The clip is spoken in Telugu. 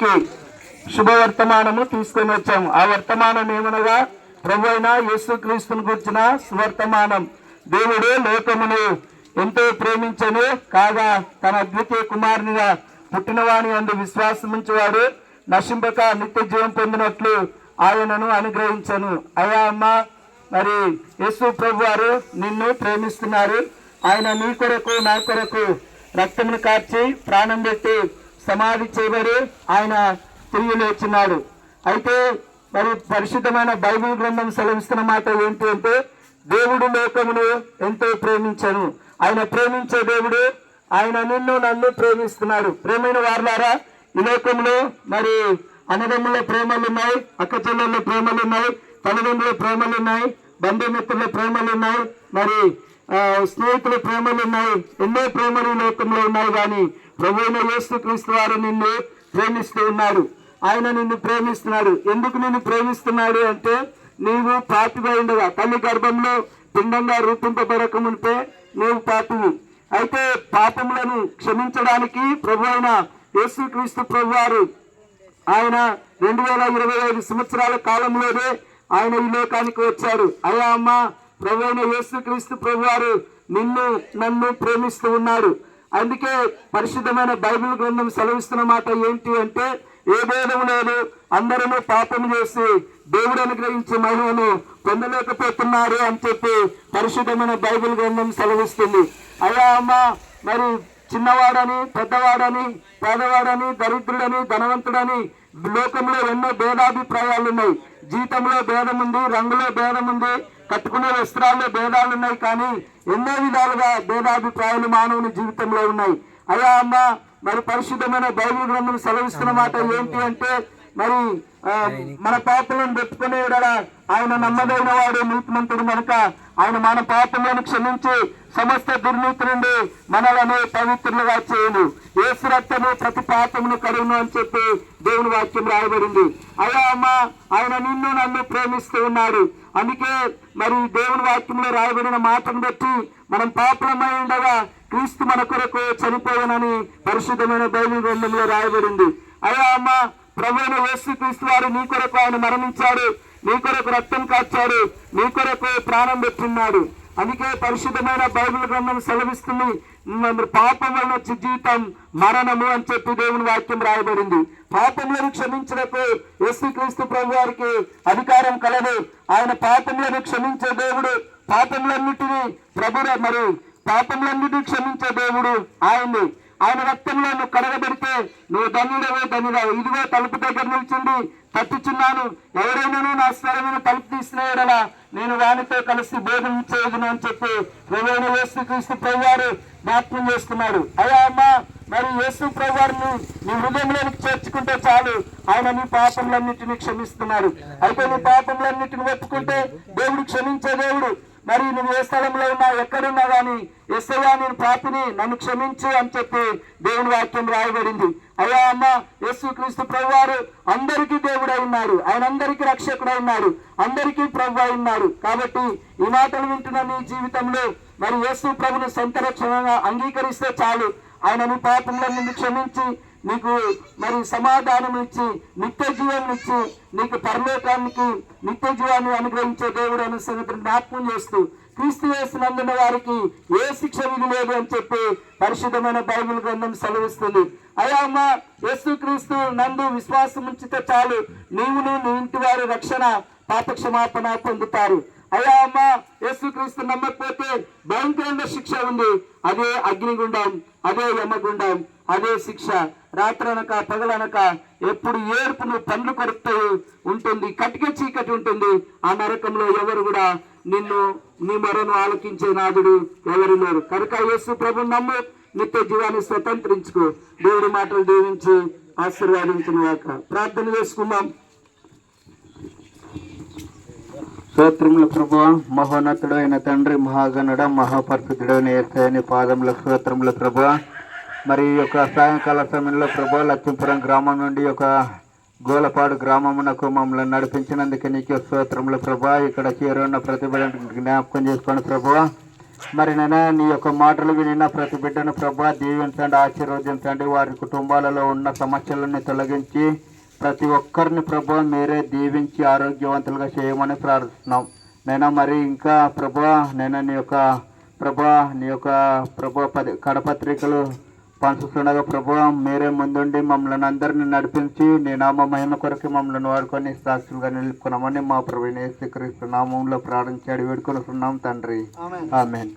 కి శుభవర్తమానము తీసుకొని వచ్చాము. ఆ వర్తమానం ఏమనగా? ప్రభు అయిన యేసుక్రీస్తుని గురించిన సువర్తమానం. దేవుడు లోకమును ఎంతో ప్రేమించను కాగా తన అద్వితీయ కుమారునిగా పుట్టినవాని అందు విశ్వాసం ఉంచేవాడు నశింపక నిత్య జీవం పొందినట్లు ఆయనను అనుగ్రహించను. అయ్యా అమ్మ మరి యేసు ప్రభు వారు నిన్ను ప్రేమిస్తున్నారు. ఆయన నీ కొరకు నా కొరకు రక్తమును కార్చి ప్రాణం పెట్టి సమాధి చేయబడి ఆయన తిరిగి లేచున్నాడు అయితే మరి పరిశుద్ధమైన బైబిల్ గ్రంథం సెలవిస్తున్న మాట ఏంటి అంటే దేవుడు లోకమును ఎంతో ప్రేమించను. ఆయన ప్రేమించే దేవుడు ఆయన నిన్ను నన్ను ప్రేమిస్తున్నాడు. ప్రేమైన వారులారా ఈ లోకంలో మరి అన్నదమ్ముల ప్రేమలు ఉన్నాయి ప్రేమలున్నాయి ప్రేమలు ఉన్నాయి తల్లిదండ్రుల ప్రేమలు ఉన్నాయి బంధుమిత్రుల ప్రేమలు ఉన్నాయి మరి స్నేహితుల ప్రేమలు ఉన్నాయి ఎన్నో ప్రేమలు లోకంలో ఉన్నాయి కానీ ప్రభువైన యేసుక్రీస్తు వారు నిన్ను ప్రేమిస్తూ ఉన్నాడు ఆయన నిన్ను ప్రేమిస్తున్నాడు. ఎందుకు నిన్ను ప్రేమిస్తున్నాడు అంటే నీవు పాపిగా ఉండగా తల్లి గర్భంలో పిండంగా రూపింపబడక నీవు పాపివి. అయితే పాపములను క్షమించడానికి ప్రభు అయిన యేసుక్రీస్తు ప్రభు వారు ఆయన రెండు వేల ఇరవై ఐదు సంవత్సరాల కాలంలోనే ఆయన ఈ లోకానికి వచ్చారు. అయ్యా అమ్మ ప్రభు అయిన యేసుక్రీస్తు ప్రభు వారు నిన్ను నన్ను ప్రేమిస్తూ ఉన్నాడు అందుకే పరిశుద్ధమైన బైబిల్ గ్రంథం సెలవిస్తున్న మాట ఏంటి అంటే ఏ భేదం లేదు అందరూ పాపం చేసి దేవుడు అనుగ్రహించే మహిమను పొందలేకపోతున్నారు అని చెప్పి పరిశుద్ధమైన బైబిల్ గ్రంథం సెలవిస్తుంది. అయ్యా అమ్మ మరి చిన్నవాడని పెద్దవాడని పేదవాడని దరిద్రుడని ధనవంతుడని లోకంలో ఎన్నో భేదాభిప్రాయాలు ఉన్నాయి. జీతంలో భేదం ఉంది రంగులో భేదం ఉంది కట్టుకునే వస్త్రాల్లో భేదాలు ఉన్నాయి కానీ ఎన్నో విధాలుగా భేదాభిప్రాయాలు మానవుని జీవితంలో ఉన్నాయి. అయ్యా అమ్మ మరి పరిశుద్ధమైన బైబిల్ గ్రంథం సెలవిస్తున్న మాట ఏంటి అంటే మరి మన పాపలను పెట్టుకునే ఆయన నమ్మదైన వాడు నీతిమంతుడు కనుక ఆయన మన పాపములను క్షమించి సమస్త దుర్నీతి నుండి మనలను పవిత్రులుగా చేయను. ఏసు రక్తము ప్రతి పాపమును కడుగును అని చెప్పి దేవుని వాక్యం రాయబడింది. అయ్యా అమ్మ ఆయన నిన్ను నన్ను ప్రేమిస్తూ ఉన్నాడు. అందుకే మరి దేవుని వాక్యంలో రాయబడిన మాటను బట్టి మనం పాపలమై ఉండగా క్రీస్తు మన కొరకు చనిపోయానని పరిశుద్ధమైన బైబిల్ గ్రంథంలో రాయబడింది. అయ్యా అమ్మ ప్రభువును అయిన యేసు వారు నీ కొరకు ఆయన మరణించాడు నీ కొరకు రక్తం కాచాడు నీ కొరకు ప్రాణం పెట్టున్నాడు. అందుకే పరిశుద్ధమైన బైబిల్ గ్రంథం సెలవిస్తుంది పాపం వలన జీవితం మరణము అని చెప్పి దేవుని వాక్యం రాయబడింది. పాపములను క్షమించడానికి యేసుక్రీస్తు ప్రభు వారికి అధికారం కలదు. ఆయన పాపములను క్షమించే దేవుడు పాపములన్నిటినీ ప్రభు మరి పాపములన్నిటినీ క్షమించే దేవుడు ఆయన్ని ఆయన రక్తంలో నువ్వు కడగబెడితే నువ్వు ధన్యుడవే ధన్యుడవు ఇదిగో తలుపు దగ్గర నిల్చుండి తట్టుచున్నాను ఎవరైనాను నా స్వరమైన తలుపు తీసినాడలా నేను వానితో కలిసి బోధించేదును అని చెప్పి ప్రవేణ యేసు క్రీస్తు ప్రభువారు జ్ఞాపకం చేస్తున్నాడు. అయ్యా అమ్మ మరి యేసు ప్రభువారిని నీ హృదయంలోనికి చేర్చుకుంటే చాలు. ఆయన నీ పాపములన్నిటిని క్షమిస్తున్నాడు. అయితే నీ పాపములన్నిటిని ఒప్పుకుంటే దేవుడు క్షమించే దేవుడు. మరి నువ్వు ఏ స్థలంలో ఉన్నా ఎక్కడున్నా కానీ ఎస్ఐయా నేను పాపిని నన్ను క్షమించు అని చెప్పి దేవుని వాక్యం రాయబడింది. అయ్యా అమ్మ యేసు క్రీస్తు ప్రభువారు అందరికీ దేవుడై ఉన్నారు. ఆయన అందరికీ రక్షకుడై ఉన్నారు. అందరికీ ప్రభు అయి ఉన్నారు. కాబట్టి ఈ మాటలు వింటున్న నీ జీవితంలో మరి యేసు ప్రభుని సొంత రక్షణగా అంగీకరిస్తే చాలు. ఆయనను పాపంలో నిన్ను క్షమించి నీకు మరి సమాధానం ఇచ్చి నిత్య జీవం ఇచ్చి నీకు పరలోకానికి నిత్య జీవాన్ని అనుగ్రహించే దేవుడు అనే సంగతిని జ్ఞాపకం చేస్తూ క్రీస్తు వేసినందున వారికి ఏ శిక్ష విధి లేదు అని చెప్పి పరిశుద్ధమైన బైబిల్ గ్రంథం సెలవిస్తుంది. అయ్యా అమ్మ యేసు క్రీస్తు నందు విశ్వాసం ఉంచితే చాలు. నీవును నీ ఇంటి వారి రక్షణ పాపక్షమాపణ పొందుతారు. అయ్యా అమ్మ యేసుక్రీస్తు నమ్మకపోతే భయంకరంగా శిక్ష ఉంది. అదే అగ్నిగుండం అదే యమగుండం అదే శిక్ష. రాత్రనక పగలనక ఎప్పుడు ఏర్పును పండ్లు కొరుకుతాయి ఉంటుంది కటిక చీకటి ఉంటుంది. ఆ నరకంలో ఎవరు కూడా నిన్ను నీ మొరను ఆలకించే నాదుడు ఎవరు లేరు. కనుక యేసు ప్రభు నమ్ము నిత్య జీవాన్ని స్వతంత్రించుకో. దేవుడి మాటలు దీవించి ఆశీర్వాదించిన ప్రార్థన చేసుకుందాం. స్తోత్రములు ప్రభు. మహోన్నతుడు అయిన తండ్రి మహాగణుడ మహాపరిశుద్ధుడైన ఏసైని పాదముల స్తోత్రములు ప్రభు. మరి ఈ యొక్క సాయంకాల సమయంలో ప్రభు లక్ష్మీపురం గ్రామం నుండి ఒక గోలపాడు గ్రామమునకు మమ్మల్ని నడిపించినందుకు నీకు స్తోత్రములు ప్రభు. ఇక్కడ చేరున్న ప్రతి జ్ఞాపకం చేసుకోండి ప్రభు. మరి నేను నీ యొక్క మాటలు వినిన ప్రతి బిడ్డను ప్రభా దీవించండి ఆశీర్వదించండి. వారి కుటుంబాలలో ఉన్న సమస్యలను తొలగించి ప్రతి ఒక్కరిని ప్రభా మీరే దీవించి ఆరోగ్యవంతులుగా చేయమని ప్రార్థిస్తున్నాం. నేను మరి ఇంకా ప్రభా నేను నీ యొక్క ప్రభా నీ యొక్క ప్రభా పది కడపత్రికలు పంచుతుండగా ప్రభా మీరే ముందుండి మమ్మల్ని అందరిని నడిపించి నీ నామ మహిమ కొరకు మమ్మల్ని వాడుకొని సాక్షులుగా నిలుపుకున్నామని మా ప్రభు యేసుక్రీస్తు నామంలో ప్రార్థించి అడిగి వేడుకొనుస్తున్నాం తండ్రి. ఆమెన్.